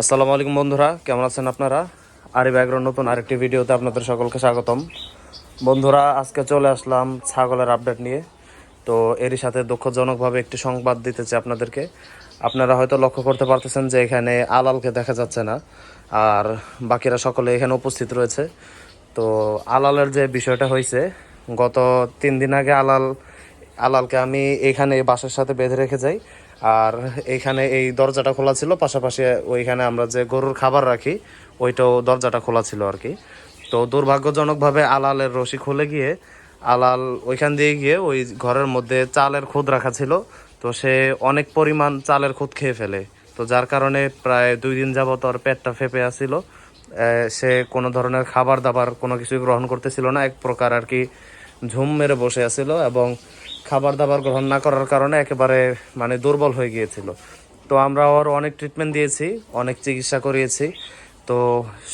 আসসালামু আলাইকুম বন্ধুরা, কেমন আছেন আপনারা? আরি ব্যাগর নতুন আরেকটি ভিডিওতে আপনাদের সকলকে স্বাগতম। বন্ধুরা, আজকে চলে আসলাম ছাগলের আপডেট নিয়ে। তো এরই সাথে দুঃখজনকভাবে একটি সংবাদ দিতে চাই আপনাদেরকে। আপনারা হয়তো লক্ষ্য করতে পারতেছেন যে এখানে আলালকে দেখা যাচ্ছে না, আর বাকিরা সকলে এখানে উপস্থিত রয়েছে। তো আলালের যে বিষয়টা হয়েছে, গত তিন দিন আগে আলাল, আলালকে আমি এখানে বাসার সাথে বেঁধে রেখে যাই। আর এইখানে এই দরজাটা খোলা ছিল, পাশাপাশি ওইখানে আমরা যে গরুর খাবার রাখি, ওইটাও দরজাটা খোলা ছিল আর কি। তো দুর্ভাগ্যজনকভাবে আলালের রশি খুলে গিয়ে, আলাল ওইখান দিয়ে গিয়ে ওই ঘরের মধ্যে চালের খুদ রাখা ছিল। তো সে অনেক পরিমাণ চালের খুদ খেয়ে ফেলে। তো যার কারণে প্রায় দুই দিন যাবত ওর পেটটা ফেপে আসছিল। সে কোনো ধরনের খাবার দাবার কোনো কিছুই গ্রহণ করতেছিল না। এক প্রকার আর কি ঝুম মেরে বসে আছিল এবং খাবার দাবার গ্রহণ না করার কারণে একেবারে মানে দুর্বল হয়ে গিয়েছিল। তো আমরা ওর অনেক ট্রিটমেন্ট দিয়েছি, অনেক চিকিৎসা করিয়েছি। তো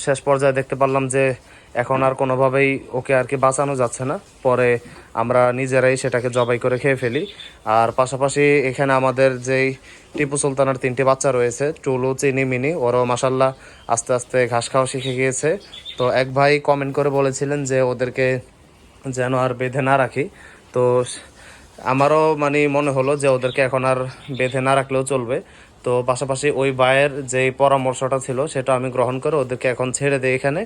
শেষ পর্যায়ে দেখতে পারলাম যে, এখন আর কোনোভাবেই ওকে আর কি বাঁচানো যাচ্ছে না। পরে আমরা নিজেরাই সেটাকে জবাই করে খেয়ে ফেলি। আর পাশাপাশি এখানে আমাদের যেই টিপু সুলতানের তিনটি বাচ্চা রয়েছে, টুলু, চিনি, মিনি, ওরও মাসাল্লাহ আস্তে আস্তে ঘাস খাওয়া শিখে গিয়েছে। তো এক ভাই কমেন্ট করে বলেছিলেন যে, ওদেরকে যেন আর বেঁধে না রাখি। তো আমারও মানে মনে হলো যে ওদেরকে এখন আর বেঁধে না রাখলেও চলবে। তো পাশাপাশি ওই ভাইয়ের যে পরামর্শটা ছিল, সেটা আমি গ্রহণ করে ওদেরকে এখন ছেড়ে দিই এখানে।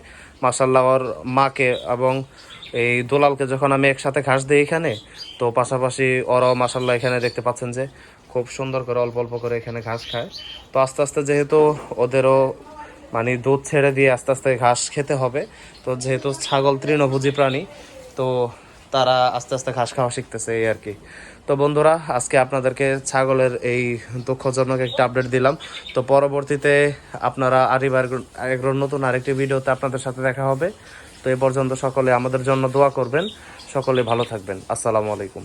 মাসাল্লাহ ওর মাকে এবং এই দোলালকে যখন আমি একসাথে ঘাস দিই এখানে, তো পাশাপাশি ওরাও মাসাল্লাহ এখানে দেখতে পাচ্ছেন যে খুব সুন্দর করে অল্প অল্প করে এখানে ঘাস খায়। তো আস্তে আস্তে যেহেতু ওদেরও মানে দুধ ছেড়ে দিয়ে আস্তে আস্তে ঘাস খেতে হবে, তো যেহেতু ছাগল তৃণভোজী প্রাণী, তো তারা আস্তে আস্তে ঘাস খাওয়া শিখতেছে, এই আর কি। তো বন্ধুরা, আজকে আপনাদেরকে ছাগলের এই দুঃখজনক একটা আপডেট দিলাম। তো পরবর্তীতে আপনারা আরিবার এগুলোর নতুন আরেকটি ভিডিওতে আপনাদের সাথে দেখা হবে। তো এ পর্যন্ত সকলে আমাদের জন্য দোয়া করবেন। সকলে ভালো থাকবেন। আসসালামু আলাইকুম।